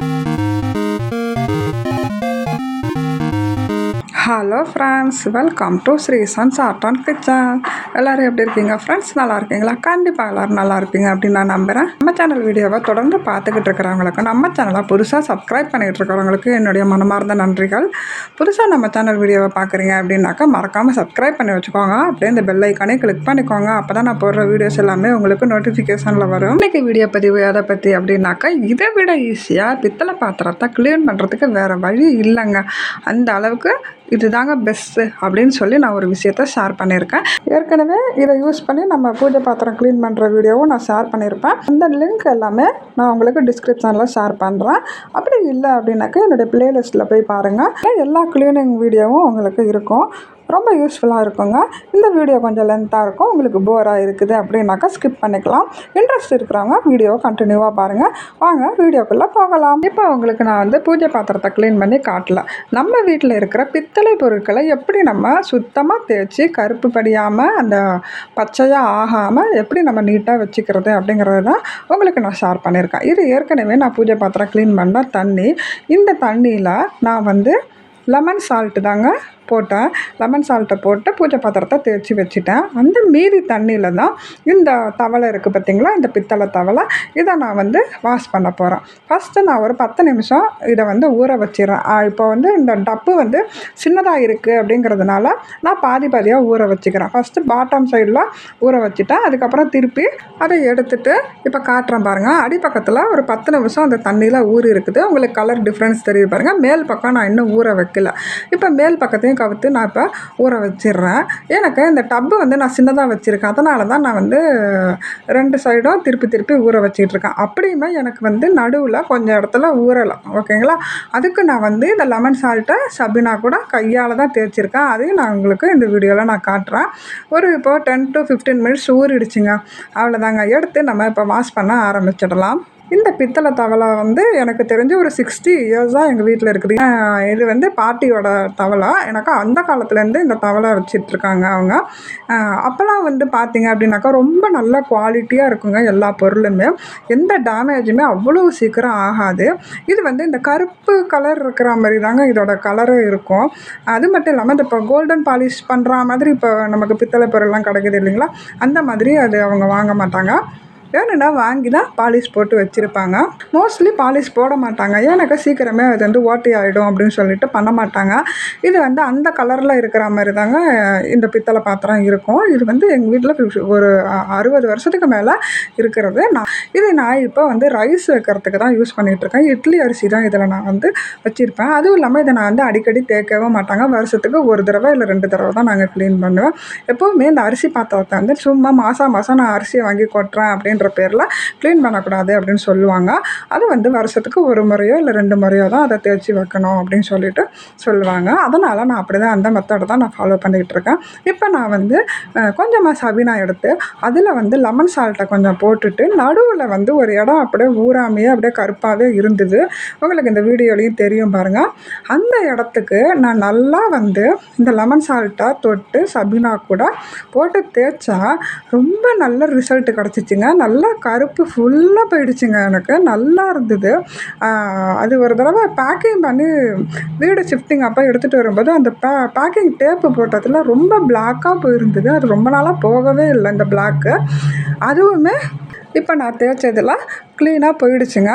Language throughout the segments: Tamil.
you hello friends welcome to Sri sons and kitchen எல்லோரும் எப்படி இருக்கீங்க? ஃப்ரெண்ட்ஸ் நல்லா இருக்கீங்களா? கண்டிப்பாக எல்லோரும் நல்லா இருப்பீங்க அப்படின்னு நான் நம்புகிறேன் நம்ம சேனல் வீடியோவை தொடர்ந்து பார்த்துக்கிட்டு இருக்கிறவங்களுக்கு நம்ம சேனலை புதுசாக சப்ஸ்கிரைப் பண்ணிகிட்டு இருக்கிறவங்களுக்கு என்னுடைய மனமார்ந்த நன்றிகள். புதுசாக நம்ம சேனல் வீடியோவை பார்க்குறீங்க அப்படின்னாக்கா மறக்காமல் சப்ஸ்கிரைப் பண்ணி வச்சுக்கோங்க. அப்படியே இந்த பெல் ஐக்கானே கிளிக் பண்ணிக்கோங்க. அப்போ தான் நான் போடுற வீடியோஸ் எல்லாமே உங்களுக்கு நோட்டிஃபிகேஷனில் வரும். இன்றைக்கி வீடியோ பதிவு எதை பற்றி அப்படின்னாக்கா இதை விட ஈஸியாக பித்தளை பாத்திரத்தை க்ளீன் பண்ணுறதுக்கு வேறு வழி இல்லைங்க. அந்த அளவுக்கு இதுதாங்க பெஸ்ட்டு அப்படின்னு சொல்லி நான் ஒரு விஷயத்த ஷேர் பண்ணியிருக்கேன். ஏற்கனவே இதை யூஸ் பண்ணி நம்ம பூஜை பாத்திரம் க்ளீன் பண்ணுற வீடியோவும் நான் ஷேர் பண்ணியிருப்பேன். அந்த லிங்க் எல்லாமே நான் உங்களுக்கு டிஸ்கிரிப்ஷனில் ஷேர் பண்ணுறேன் அப்படி இல்லை அப்படின்னாக்கா என்னுடைய ப்ளேலிஸ்ட்டில் போய் பாருங்கள் எல்லா க்ளீனிங் வீடியோவும் உங்களுக்கு இருக்கும். ரொம்ப யூஸ்ஃபுல்லாக இருக்குங்க. இந்த வீடியோ கொஞ்சம் லென்த்தாக இருக்கும். உங்களுக்கு போராக இருக்குது அப்படின்னாக்கா ஸ்கிப் பண்ணிக்கலாம். இன்ட்ரெஸ்ட் இருக்கிறவங்க வீடியோ கண்டினியூவாக பாருங்கள் வாங்க வீடியோக்குள்ளே போகலாம். இப்போ உங்களுக்கு நான் வந்து பூஜை பாத்திரத்தை க்ளீன் பண்ணி காட்டல. நம்ம வீட்டில் இருக்கிற பித்தளை பொருட்களை எப்படி நம்ம சுத்தமாக தேய்ச்சி கருப்பு படியாமல் அந்த பச்சையாக ஆகாமல் எப்படி நம்ம நீட்டாக வச்சுக்கிறது அப்படிங்கிறது தான் உங்களுக்கு நான் ஷேர் பண்ணியிருக்கேன். இது ஏற்கனவே நான் பூஜை பாத்திரம் க்ளீன் பண்ண தண்ணி. இந்த தண்ணியில் நான் வந்து லெமன் சால்ட்டு தாங்க போட்டேன். லெமன் சால்ட்டை போட்டு பூஜை பாத்திரத்தை தேய்ச்சி வச்சுட்டேன். அந்த மீதி தண்ணியில் தான் இந்த தவளை இருக்குது பார்த்திங்களா இந்த பித்தளை தவளை இதை நான் வந்து வாஷ் பண்ண போகிறேன் ஃபஸ்ட்டு நான் ஒரு பத்து நிமிஷம் இதை வந்து ஊற வச்சிடறேன். இப்போ வந்து இந்த டப்பு வந்து சின்னதாக இருக்குது அப்படிங்கிறதுனால நான் பாதி பாதியாக ஊற வச்சுக்கிறேன். ஃபஸ்ட்டு பாட்டம் சைடில் ஊற வச்சுட்டேன். அதுக்கப்புறம் திருப்பி அதை எடுத்துகிட்டு இப்போ காட்டுறேன் பாருங்கள் அடிப்பக்கத்தில் ஒரு பத்து நிமிஷம் அந்த தண்ணியில் ஊறி இருக்குது. உங்களுக்கு கலர் டிஃப்ரென்ஸ் தெரியுது பாருங்கள் மேல் பக்கம் நான் இன்னும் ஊற வைக்கல. இப்போ மேல் பக்கத்தையும் கவுத்து நான் இப்போ ஊற வச்சிடுறேன். எனக்கு இந்த டப்பு வந்து நான் சின்னதாக வச்சுருக்கேன். அதனால தான் நான் வந்து ரெண்டு சைடும் திருப்பி திருப்பி ஊற வச்சிட்ருக்கேன் அப்படியுமே எனக்கு வந்து நடுவில் கொஞ்சம் இடத்துல ஊறலாம். ஓகேங்களா? அதுக்கு நான் வந்து இந்த லெமன் சால்ட்டை சபினா கூட கையால் தான் தேய்ச்சிருக்கேன். அதையும் நான் உங்களுக்கு இந்த வீடியோவில் நான் காட்டுறேன். ஒரு இப்போ டென் டு ஃபிஃப்டீன் மினிட்ஸ் ஊறிடுச்சுங்க. அவ்வளோதாங்க எடுத்து நம்ம இப்போ வாஷ் பண்ண ஆரம்பிச்சிடலாம். இந்த பித்தளை தவளை வந்து எனக்கு தெரிஞ்சு ஒரு சிக்ஸ்டி இயர்ஸாக எங்கள் வீட்டில் இருக்குது. இது வந்து பாட்டியோட தவளை. எனக்கு அந்த காலத்துலேருந்து இந்த தவளை வச்சிட்ருக்காங்க அவங்க. அப்போல்லாம் வந்து பார்த்திங்க அப்படின்னாக்கா ரொம்ப நல்ல குவாலிட்டியாக இருக்குங்க எல்லா பொருளுமே. எந்த டேமேஜுமே அவ்வளோ சீக்கிரம் ஆகாது. இது வந்து இந்த கருப்பு கலர் இருக்கிற மாதிரி தாங்க இதோட கலரு இருக்கும். அது மட்டும் இல்லாமல் இந்த இப்போ கோல்டன் பாலிஷ் பண்ணுற மாதிரி இப்போ நமக்கு பித்தளை பொருள்லாம் கிடைக்குது இல்லைங்களா? அந்த மாதிரி அது அவங்க வாங்க மாட்டாங்க. வேணும்னா வாங்கி தான் பாலிஷ் போட்டு வச்சுருப்பாங்க. மோஸ்ட்லி பாலிஷ் போட மாட்டாங்க. ஏன்னாக்கா சீக்கிரமே அது வந்து ஓட்டி ஆகிடும் அப்படின்னு சொல்லிட்டு பண்ண மாட்டாங்க. இது வந்து அந்த கலரில் இருக்கிற மாதிரி தாங்க இந்த பித்தளை பாத்திரம் இருக்கும். இது வந்து எங்கள் வீட்டில் ஒரு அறுபது வருஷத்துக்கு மேலே இருக்கிறது. நான் இது நான் இப்போ வந்து ரைஸ் வைக்கிறதுக்கு தான் யூஸ் பண்ணிகிட்ருக்கேன் இட்லி அரிசி தான் இதில் நான் வந்து வச்சுருப்பேன். அதுவும் இல்லாமல் இதை நான் வந்து அடிக்கடி தேய்க்கவே மாட்டாங்க. வருஷத்துக்கு ஒரு தடவை இல்லை ரெண்டு தடவை தான் நாங்கள் க்ளீன் பண்ணுவேன் எப்போவுமே இந்த அரிசி பாத்திரத்தை வந்து சும்மா மாதம் மாதம் நான் அரிசியை வாங்கி கொட்டுறேன் அப்படின்னு அப்படின்ற பேரில் க்ளீன் பண்ணக்கூடாது அப்படின்னு சொல்லுவாங்க. அது வந்து வருஷத்துக்கு ஒரு முறையோ இல்லை ரெண்டு முறையோ தான் அதை தேய்ச்சி வைக்கணும் அப்படின்னு சொல்லிட்டு சொல்லுவாங்க. அதனால் நான் அப்படி தான் அந்த மெத்தடை தான் நான் ஃபாலோ பண்ணிகிட்டு இருக்கேன். இப்போ நான் வந்து கொஞ்சமாக சபினா எடுத்து அதில் வந்து லெமன் சால்ட்டை கொஞ்சம் போட்டுட்டு நடுவில் வந்து ஒரு இடம் அப்படியே ஊறாமையே அப்படியே கருப்பாகவே இருந்தது. உங்களுக்கு இந்த வீடியோலையும் தெரியும் பாருங்கள் அந்த இடத்துக்கு நான் நல்லா வந்து இந்த லெமன் சால்ட்டை தொட்டு சபினா கூட போட்டு தேய்ச்சா ரொம்ப நல்ல ரிசல்ட் கிடச்சிச்சிங்க. நல்ல நல்லா கருப்பு ஃபுல்லாக போயிடுச்சுங்க எனக்கு. நல்லா இருந்தது. அது ஒரு தடவை பேக்கிங் பண்ணி வீடு ஷிஃப்டிங் அப்போ எடுத்துகிட்டு வரும்போது அந்த பே பேக்கிங் டேப்பு போட்டதில் ரொம்ப பிளாக்காக போயிருந்தது. அது ரொம்ப நாளாக போகவே இல்லை இந்த பிளாக்கு அதுவுமே இப்போ நான் தேய்ச்சதில் க்ளீனாக போயிடுச்சுங்க.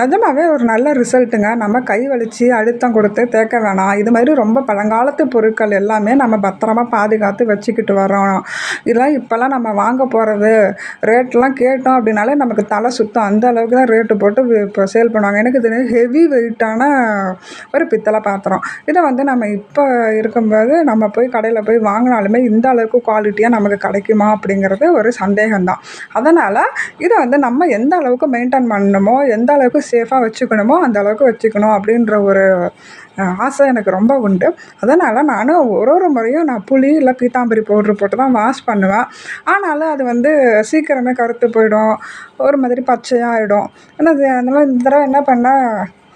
நிஜமாவே ஒரு நல்ல ரிசல்ட்டுங்க நம்ம கை வலித்து அழுத்தம் கொடுத்து தேக்க வேணாம். இது மாதிரி ரொம்ப பழங்காலத்து பொருட்கள் எல்லாமே நம்ம பத்திரமா பாதுகாத்து வச்சுக்கிட்டு வரோம். இதெல்லாம் இப்போல்லாம் நம்ம வாங்க போகிறது ரேட்லாம் கேட்டோம் அப்படின்னாலே நமக்கு தலை சுத்தம். அந்த அளவுக்கு தான் ரேட்டு போட்டு இப்போ சேல் பண்ணுவாங்க. எனக்கு இது ஹெவி வெயிட்டான ஒரு பித்தளை பாத்திரம். இதை வந்து நம்ம இப்போ இருக்கும்போது நம்ம போய் கடையில் போய் வாங்கினாலுமே இந்த அளவுக்கு குவாலிட்டியாக நமக்கு கிடைக்குமா அப்படிங்கிறது ஒரு சந்தேகம்தான். அதனால் இதை வந்து நம்ம எந்த அளவுக்கு அளவுக்கு மெயின்டைன் பண்ணணுமோ எந்த அளவுக்கு சேஃபாக வச்சுக்கணுமோ அந்த அளவுக்கு வச்சுக்கணும் அப்படின்ற ஒரு ஆசை எனக்கு ரொம்ப உண்டு. அதனால் நானும் ஒரு ஒரு முறையும் நான் புளி இல்லை பீத்தாம்பரி பவுட்ரு போட்டு தான் வாஷ் பண்ணுவேன். ஆனாலும் அது வந்து சீக்கிரமே கருத்து போயிடும். ஒரு மாதிரி பச்சையாக ஆகிடும் ஆனால் அதனால் இந்த தடவை என்ன பண்ணேன்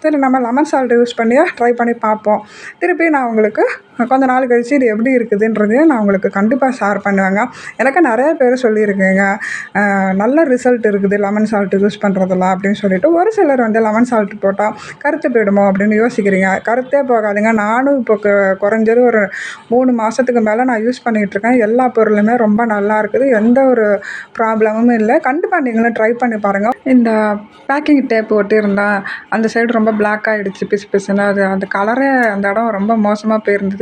சரி நம்ம லெமன் சால்ட் யூஸ் பண்ணியே ட்ரை பண்ணி பார்ப்போம். திருப்பி நான் உங்களுக்கு கொஞ்ச நாள் கழிச்சு இது எப்படி இருக்குதுன்றதையும் நான் உங்களுக்கு கண்டிப்பாக ஷேர் பண்ணுவேங்க. எனக்கு நிறைய பேர் சொல்லியிருக்கேங்க நல்ல ரிசல்ட் இருக்குது லெமன் சால்ட் யூஸ் பண்ணுறதில்ல அப்படின்னு சொல்லிட்டு. ஒரு சிலர் வந்து லெமன் சால்ட் போட்டால் கருத்து போயிடுமோ அப்படின்னு யோசிக்கிறீங்க. கருத்தே போகாதுங்க. நானும் இப்போ குறைஞ்சது ஒரு மூணு மாதத்துக்கு மேலே நான் யூஸ் பண்ணிகிட்டு இருக்கேன் எல்லா பொருளுமே ரொம்ப நல்லா இருக்குது. எந்த ஒரு ப்ராப்ளமும் இல்லை. கண்டிப்பாக நீங்களும் ட்ரை பண்ணி பாருங்கள் இந்த பேக்கிங் டேப் ஒட்டியிருந்தா அந்த சைடு ரொம்ப பிளாக் ஆகிடுச்சு பிசு பிசுன்னு. அது அந்த கலரே அந்த இடம் ரொம்ப மோசமாக போயிருந்தது.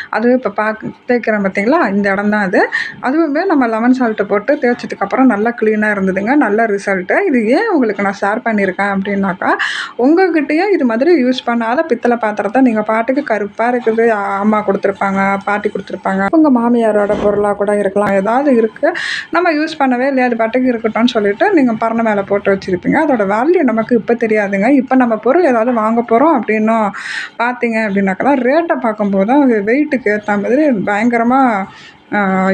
அதுவும் இப்போ பார்க்க தேய்க்கிறேன் பார்த்தீங்களா இந்த இடம் தான் அது. அதுவுமே நம்ம லெமன் சால்ட்டை போட்டு தேய்ச்சதுக்கப்புறம் நல்லா க்ளீனாக இருந்ததுங்க. நல்ல ரிசல்ட்டு இது ஏன் உங்களுக்கு நான் ஷேர் பண்ணியிருக்கேன் அப்படின்னாக்கா உங்ககிட்டயும் இது மாதிரி யூஸ் பண்ணாத பித்தளை பாத்திரத்தை நீங்கள் பாட்டுக்கு கருப்பாக இருக்குது. அம்மா கொடுத்துருப்பாங்க பாட்டி கொடுத்துருப்பாங்க. உங்கள் மாமியாரோட பொருளாக கூட இருக்கலாம். ஏதாவது இருக்குது நம்ம யூஸ் பண்ணவே இல்லையா? அது பாட்டுக்கு இருக்கட்டும்னு சொல்லிட்டு நீங்கள் பரண மேலே போட்டு வச்சுருப்பீங்க. அதோட வேல்யூ நமக்கு இப்போ தெரியாதுங்க. இப்போ நம்ம பொருள் ஏதாவது வாங்க போகிறோம் அப்படின்னும் பார்த்தீங்க அப்படின்னாக்கா ரேட்டை பார்க்கும்போது தான் அது வெயிட்டுக்கு ஏற்ற மாதிரி பயங்கரமாக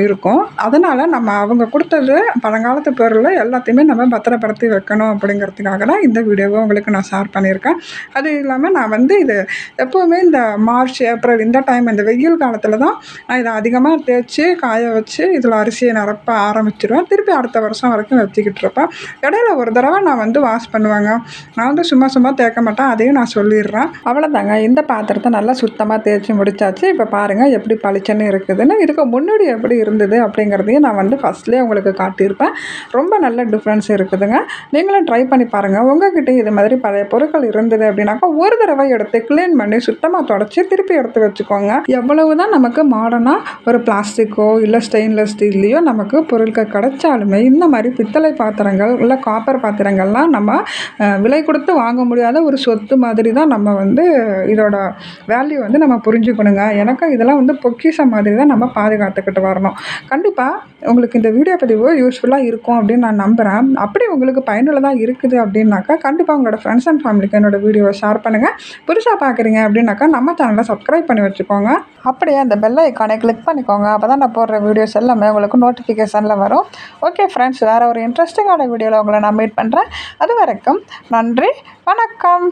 இருக்கும். அதனால் நம்ம அவங்க கொடுத்தது பழங்காலத்து பொருள் எல்லாத்தையுமே நம்ம பத்திரப்படுத்தி வைக்கணும் அப்படிங்கிறதுக்காக தான் இந்த வீடியோவை உங்களுக்கு நான் ஷேர் பண்ணியிருக்கேன். அது இல்லாமல் நான் வந்து இது எப்போவுமே இந்த மார்ச் ஏப்ரல் இந்த டைம் இந்த வெயில் காலத்தில் தான் நான் இதை அதிகமாக தேய்ச்சி காய வச்சு இதில் அரிசியை நிரப்ப ஆரம்பிச்சிடுவேன் திருப்பி அடுத்த வருஷம் வரைக்கும் வச்சுக்கிட்டு இருப்பேன். இடையில ஒரு தடவை நான் வந்து வாஷ் பண்ணுவேங்க. நான் வந்து சும்மா சும்மா தேய்க்க மாட்டேன். அதையும் நான் சொல்லிடுறேன். அவ்வளோதாங்க இந்த பாத்திரத்தை நல்லா சுத்தமாக தேய்ச்சி முடிச்சாச்சு. இப்போ பாருங்கள் எப்படி பளிச்சன்னு இருக்குதுன்னு. இதுக்கு முன்னாடி எப்படி இருந்தது அப்படிங்கிறதையும் நான் வந்து ஃபஸ்ட்லேயே உங்களுக்கு காட்டியிருப்பேன். ரொம்ப நல்ல டிஃப்ரென்ஸ் இருக்குதுங்க. நீங்களும் ட்ரை பண்ணி பாருங்கள் உங்ககிட்ட இது மாதிரி பழைய பொருட்கள் இருந்தது அப்படின்னாக்கா ஒரு தடவை எடுத்து க்ளீன் பண்ணி சுத்தமாக தொடச்சி திருப்பி எடுத்து வச்சுக்கோங்க. எவ்வளவு தான் நமக்கு மாடர்னாக ஒரு பிளாஸ்டிக்கோ இல்லை ஸ்டெயின்லெஸ் ஸ்டீல்லையோ நமக்கு பொருட்கள் கிடைச்சாலுமே இந்த மாதிரி பித்தளை பாத்திரங்கள் இல்லை காப்பர் பாத்திரங்கள்லாம் நம்ம விலை கொடுத்து வாங்க முடியாத ஒரு சொத்து மாதிரி தான் நம்ம வந்து இதோட வேல்யூ வந்து நம்ம புரிஞ்சுக்கணுங்க. எனக்கு இதெல்லாம் வந்து பொக்கிஷம் மாதிரி தான் நம்ம பாதுகாத்துக்கிட்டு வரணும். கண்டிப்பாக உங்களுக்கு இந்த வீடியோ பதிவு யூஸ்ஃபுல்லாக இருக்கும் அப்படின்னு நான் நம்புகிறேன் அப்படி உங்களுக்கு பயனுள்ளதாக இருக்குது அப்படின்னாக்கா கண்டிப்பாக உங்களோட ஃப்ரெண்ட்ஸ் அண்ட் ஃபேமிலிக்கு என்னோட வீடியோவை ஷேர் பண்ணுங்கள் புதுசாக பார்க்குறீங்க அப்படின்னாக்கா நம்ம சேனலை சப்ஸ்கிரைப் பண்ணி வச்சுக்கோங்க. அப்படியே அந்த பெல் ஐக்கானை கிளிக் பண்ணிக்கோங்க. அப்போ தான் நான் போடுற வீடியோஸ் எல்லாமே உங்களுக்கு நோட்டிஃபிகேஷனில் வரும். ஓகே ஃப்ரெண்ட்ஸ் வேறு ஒரு இன்ட்ரெஸ்டிங்கான வீடியோவில் உங்களை நான் மீட் பண்ணுறேன் அது வரைக்கும் நன்றி வணக்கம்.